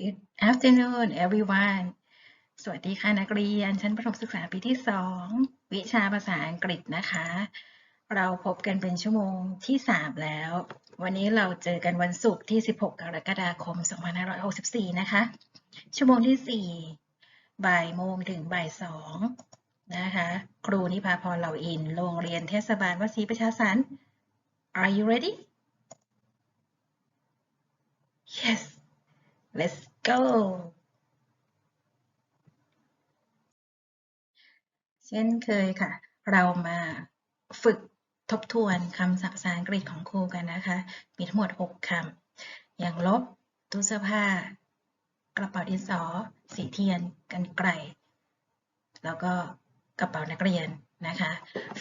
Good afternoon everyone สวัสดีค่ะนักเรียน ชั้นประถมศึกษาปีที่ 2 วิชาภาษาอังกฤษนะคะ เราพบกันเป็นชั่วโมงที่ 3 แล้ว วันนี้เราเจอกันวันศุกร์ที่ 16 กรกฎาคม 2564 นะคะ ชั่วโมงที่ 4 บ่ายโมงถึงบ่าย2นะคะ ครูนิพาพรเหล่าอิน โรงเรียนเทศบาลวสีประชาสรรค์ Are you ready? Yes let's go เช่นเคยค่ะ เรามาฝึกทบทวนคำศัพท์ภาษาอังกฤษของครูกันนะคะ มีทั้งหมด 6คำ อย่างลบ ตู้เสื้อผ้า กระเป๋าดินสอ สีเทียน กันไกล แล้วก็กระเป๋านักเรียนนะคะ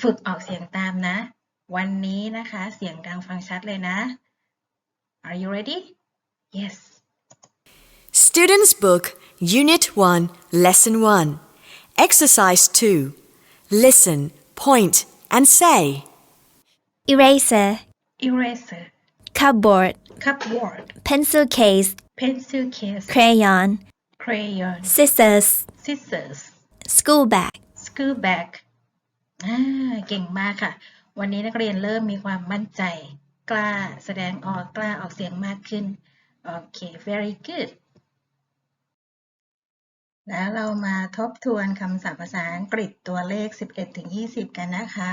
ฝึกออกเสียงตามนะ วันนี้นะคะ เสียงดังฟังชัดเลยนะ Are you ready? Yes. Students' Book, Unit 1, Lesson 1. Exercise 2. Listen, point, and say. eraser, Eraser, cupboard, cupboard, pencil case, pencil case, crayon, crayon, scissors, scissors, school bag. school bag อ่าเก่งมากค่ะ วันนี้นักเรียนเริ่มมีความมั่นใจ กล้าแสดงออกกล้าออกเสียงมากขึ้น โอเค very good แล้วเรามาทบทวนคำศัพท์ภาษาอังกฤษตัวเลข 11 ถึง 20 กันนะคะ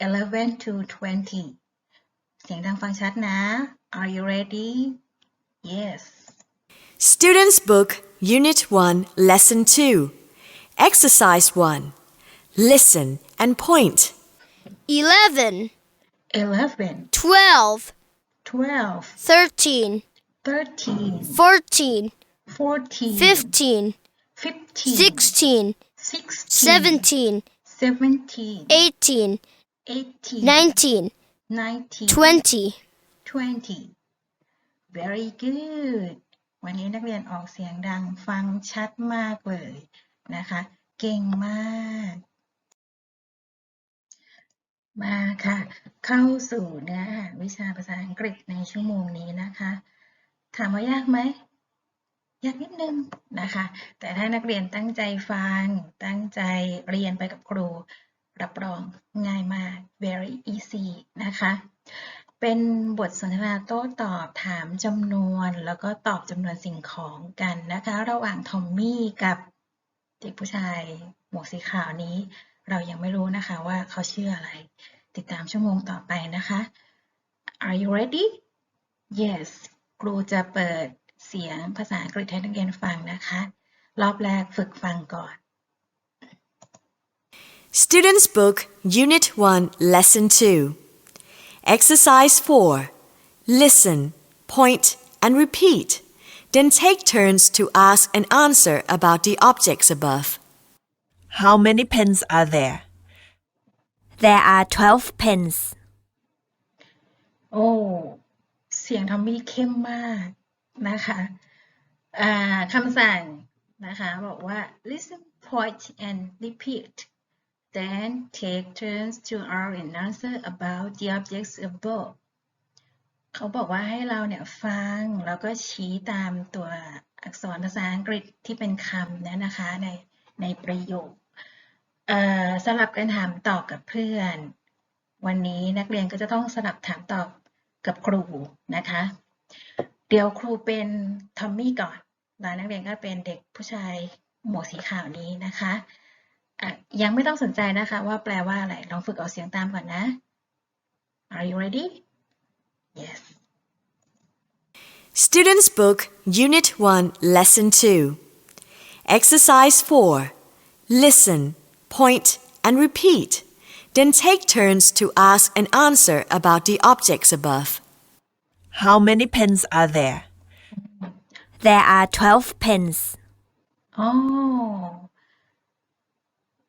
11 to 20 เสียงดังฟังชัดนะ Are you ready? Yes. Students' Book, Unit 1, Lesson 2. Exercise 1. Listen and point. 11, 11, 12, 12, 13, 13, 14, 14, 15, 15, 16, 16, 17, 17, 18, 18, 19, 19, 20. 20 very good วันนี้นักเรียนออกเสียงดังฟังชัดมากเลยนะคะ เก่งมาก มาค่ะ เข้าสู่เนื้อหาวิชาภาษาอังกฤษในชั่วโมงนี้นะคะ ถามว่ายากไหม ยากนิดนึงนะคะ แต่ถ้านักเรียนตั้งใจฟัง ตั้งใจเรียนไปกับครู รับรองง่ายมาก very easy นะคะ เป็นบทสนทนาโต้ตอบถามจำนวนแล้วก็ตอบจำนวนสิ่งของกันนะคะ ระหว่างทอมมี่กับเด็กผู้ชายหมวกสีขาวนี้ เรายังไม่รู้นะคะว่าเขาชื่ออะไร ติดตามชั่วโมงต่อไปนะคะ Are you ready? Yes ครูจะเปิด เสียงภาษาอังกฤษให้นักเรียนฟังนะคะ รอบแรกฝึกฟังก่อน Students' Book, Unit 1, Lesson 2. Exercise 4. Listen, point, and repeat. Then take turns to ask and answer about the objects above. How many pens are there? There are 12 pens. โอ้ เสียงทอมมี่เข้มมาก นะคะคำสั่งนะคะบอกว่า listen point and repeat then take turns to r and answer about the objects above เขาบอกว่าให้เราเนี่ยฟังแล้วก็ชี้ตามตัวอักษรภาษาอังกฤษที่เป็นคำนะนะคะในในประโยคสลับกันถามตอบกับเพื่อน วันนี้นักเรียนก็จะต้องสลับถามตอบกับครูนะคะ เดี๋ยวครูเป็นทอมมี่ก่อนแล้วนักเรียนก็เป็นเด็กผู้ชายหมวกสีขาวนี้นะคะะยังไม่ต้องสนใจนะคะว่าแปลว่าอะไร ลองฝึกออกเสียงตามก่อนนะ Are you ready? Yes. Students' Book, Unit 1, Lesson 2. Exercise 4. Listen, point, and repeat. Then take turns to ask and answer about the objects above. How many pens are there? There are 12 pens. อ๋อ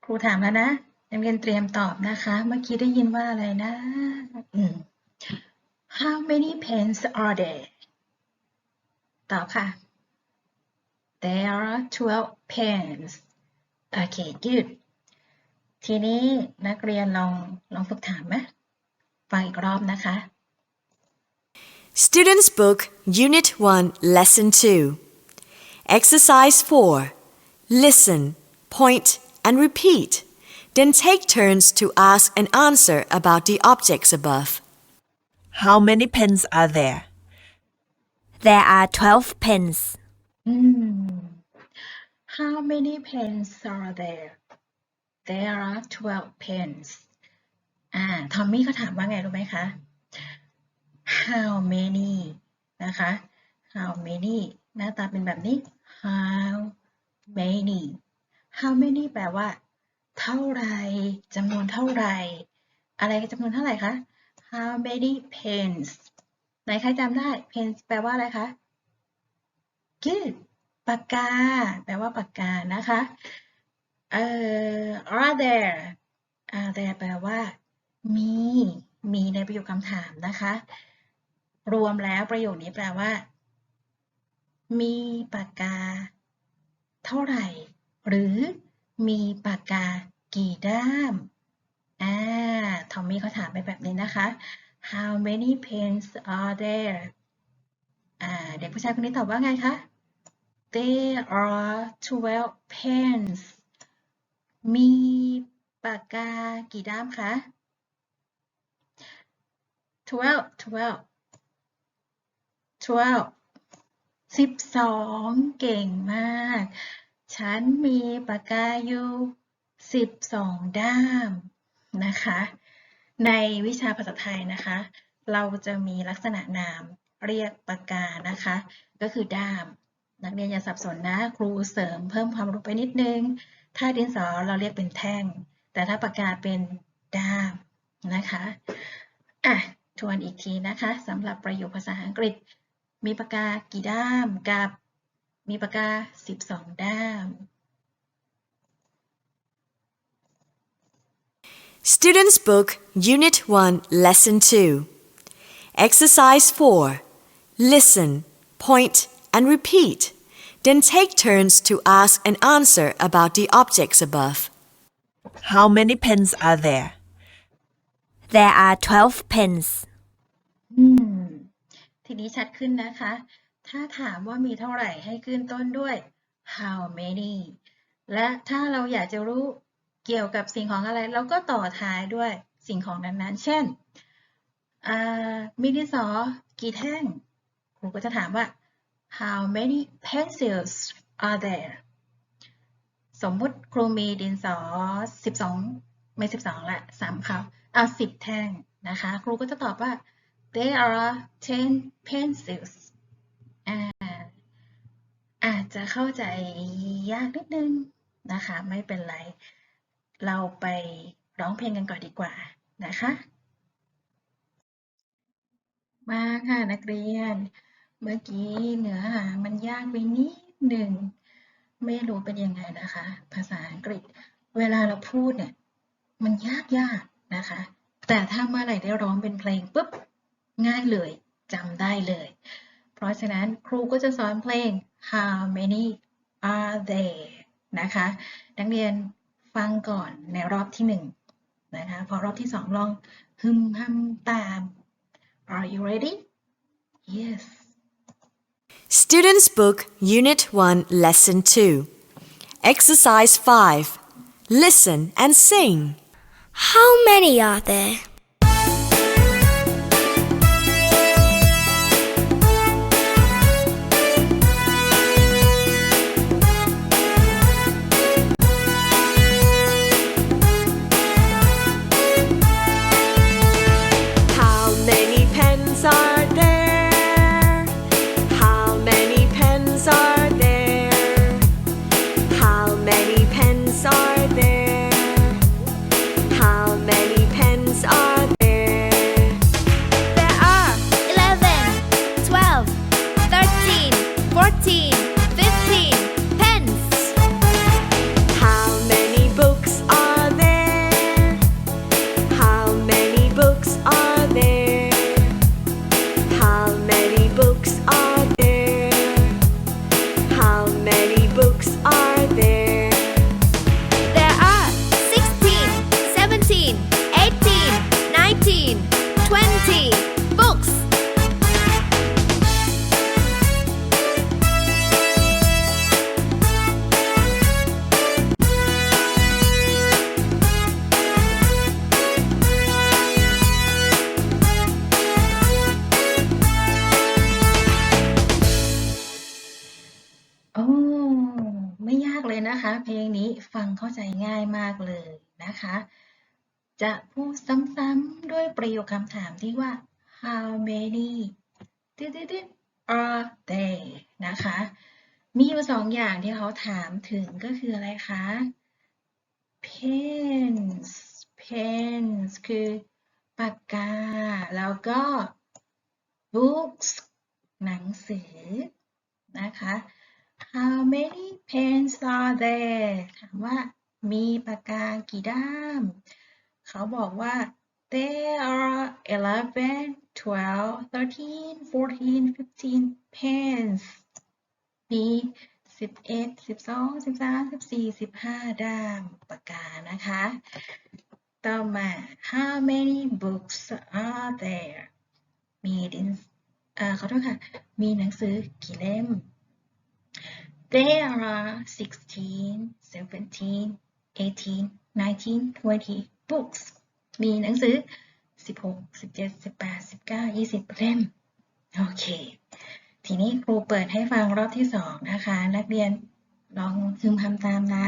ครูถามแล้วนะนักเรียนเตรียมตอบนะคะ เมื่อกี้ได้ยินว่าอะไรนะอืม How many pens are there ตอบค่ะ There are 12 pens โอเค good ทีนี้นักเรียนลองลองฝึกถามไหมฟังอีกรอบนะคะ Students' Book, Unit 1, Lesson 2. Exercise 4. Listen, point, and repeat. Then take turns to ask and answer about the objects above. How many pens are there? There are 12 pens. อืม How many pens are there There are 12 pens อ่า ทอมมี่เขาถามว่าไงรู้ไหมคะ How many นะคะ How many หน้าตาเป็นแบบนี้ How many How many แปลว่า เท่าไหรจำนวนเท่าไหรอะไรจำนวนเท่าไหร่คะ How many pens ไหนใครจำได้ pens แปลว่าอะไรคะ Good ปากกา แปลว่าปากกา นะคะเอ่อ are there are there แปลว่า มี มีในประโยคคำถามนะคะ รวมแล้วประโยคนี้แปลว่า มีปากกา เท่าไหร่ หรือมีปากกากี่ด้ามอ่าทอมมี่เขาถามไปแบบนี้นะคะ How many pens are there อ่าเด็กผู้ชายคนนี้ตอบว่าไงคะ There are 12 pens มีปากกากี่ด้ามคะ Twelve Twelve 12 12 12 12เก่งมาก ฉันมีปากกาอยู่12ด้ามนะคะ ในวิชาภาษาไทยนะคะ เราจะมีลักษณะนามเรียกปากกานะคะ ก็คือด้าม นักเรียนอย่าสับสนนะ ครูเสริมเพิ่มความรู้ไปนิดนึง ถ้าดินสอเราเรียกเป็นแท่ง แต่ถ้าปากกาเป็นด้ามนะคะ อะ ทวนอีกทีนะคะสำหรับประโยคภาษาอังกฤษ มีปากกากี่ด้ามกับมีปากกา 12 ด้าม Students' Book, Unit 1, Lesson 2. Exercise 4. Listen, point, and repeat. Then take turns to ask and answer about the objects above. How many pens are there? There are 12 pens. อืม ทีนี้ชัดขึ้นนะคะ ถ้าถามว่ามีเท่าไหร่ให้ขึ้นต้นด้วย how many และถ้าเราอยากจะรู้เกี่ยวกับสิ่งของอะไรเราก็ต่อท้ายด้วยสิ่งของนั้นๆ เช่นมีดินสอกี่แท่งครูก็จะถามว่า how many pencils are there สมมุติครูมีดินสอ 12 ไม่ 12ละสามเขาเอา 10 แท่งนะคะ ครูก็จะตอบว่า there are 10 pencils อาอาจจะเข้าใจยากนิดนึงนะคะ ไม่เป็นไร เราไปร้องเพลงกันก่อนดีกว่านะคะ มาค่ะนักเรียน เมื่อกี้เนื้อหามันยากไปนิดหนึ่ง ไม่รู้เป็นยังไงนะคะ ภาษาอังกฤษ เวลาเราพูดเนี่ย มันยากยากนะคะ แต่ถ้าเมื่อไหร่ได้ร้องเป็นเพลงปุ๊บ ง่ายเลยจำได้เลย เพราะฉะนั้นครูก็จะสอนเพลง how many are there นะคะ นักเรียนฟังก่อนในรอบที่หนึ่งนะคะ พอรอบที่สองลองฮึมฮัมตาม Are you ready? Yes. Students' Book, Unit 1, Lesson 2. Exercise 5. Listen and sing. How many are there? เพลงนี้ฟังเข้าใจง่ายมากเลยนะคะ จะพูดซ้ำๆด้วยประโยคคำถามที่ว่า how many ตึ๊ดๆ are there นะคะ มีอยู่สองอย่างที่เขาถามถึงก็คืออะไรคะ pens pens คือปากกา แล้วก็ books หนังสือนะคะ how many pens are there ถามว่ามีปากกากี่ด้าม เขาบอกว่า there are 11 12 13 14 15 pens มี11 12 13 14 15 ด้ามปากกานะคะ ต่อมา how many books are there มีดินอ่อขอโทษค่ะ มีหนังสือกี่เล่ม There are 16, 17, 18, 19, 20 books มีหนังสือ 16 17 18 19 20 เล่ม โอเค ทีนี้ครูเปิดให้ฟังรอบที่สองนะคะ นักเรียนลองพึมพำตามนะ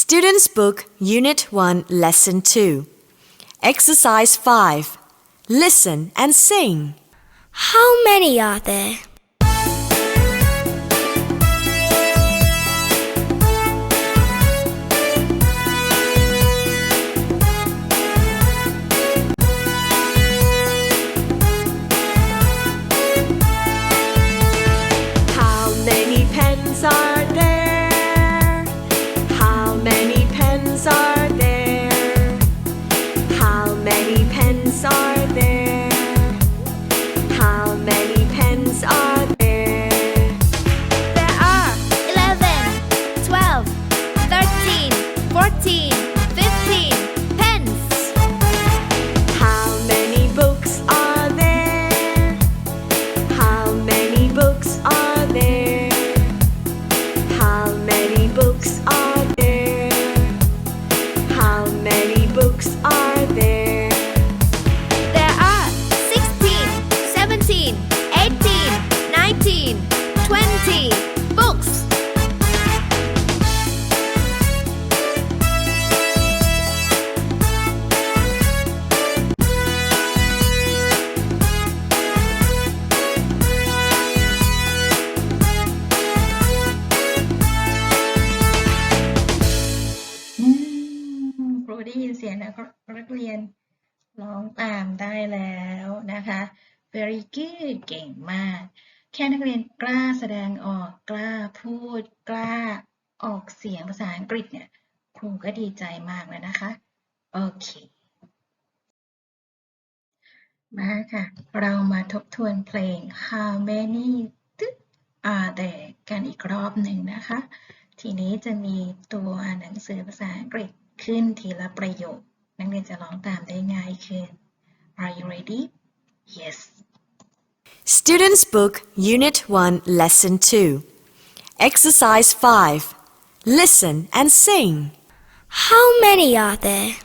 Students' Book, Unit 1, Lesson 2. Exercise 5. Listen and sing. How many are there? นะคะ very good เก่งมาก แค่นักเรียนกล้าแสดงออก กล้าพูด กล้าออกเสียงภาษาอังกฤษเนี่ย ครูก็ดีใจมากแล้วนะคะ โอเค มาค่ะ เรามาทบทวนเพลง How many are there กันอีกรอบหนึ่งนะคะ ทีนี้จะมีตัวหนังสือภาษาอังกฤษขึ้นทีละประโยค นักเรียนจะร้องตามได้ง่ายขึ้น Are you ready? Yes. Students' Book, Unit 1, Lesson 2. Exercise 5. Listen and sing. How many are there?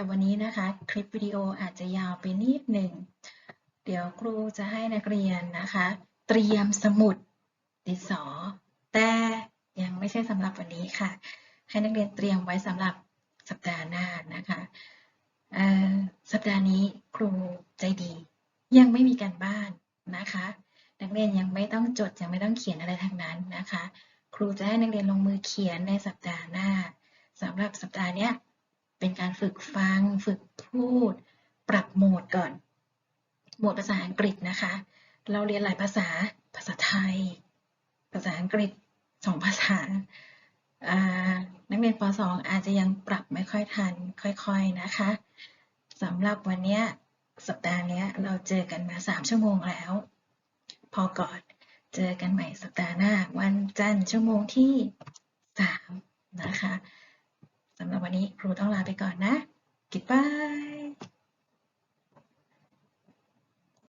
รับวันนี้นะคะ คลิปวิดีโออาจจะยาวไปนิดหนึ่ง เดี๋ยวครูจะให้นักเรียนนะคะ เตรียมสมุดดินสอ แต่ยังไม่ใช่สำหรับวันนี้ค่ะ ให้นักเรียนเตรียมไว้สำหรับสัปดาห์หน้านะคะสัปดาห์นี้ครูใจดี ยังไม่มีการบ้านนะคะ นักเรียนยังไม่ต้องจดยังไม่ต้องเขียนอะไรทั้งนั้นนะคะ ครูจะให้นักเรียนลงมือเขียนในสัปดาห์หน้าสำหรับสัปดาห์เนี้ย เป็นการฝึกฟัง ฝึกพูด ปรับโหมดก่อน โหมดภาษาอังกฤษนะคะ เราเรียนหลายภาษา ภาษาไทย ภาษาอังกฤษสองภาษา นักเรียนป .2 อาจจะยังปรับไม่ค่อยทัน ค่อยๆ นะคะสำหรับวันนี้สัปดาห์นี้เราเจอกันมา 3 ชั่วโมงแล้ว พอก่อน เจอกันใหม่สัปดาห์หน้า วันจันทร์ชั่วโมงที่ 3 นะคะ สำหรับวันนี้ครูต้องลาไปก่อนนะ Goodbye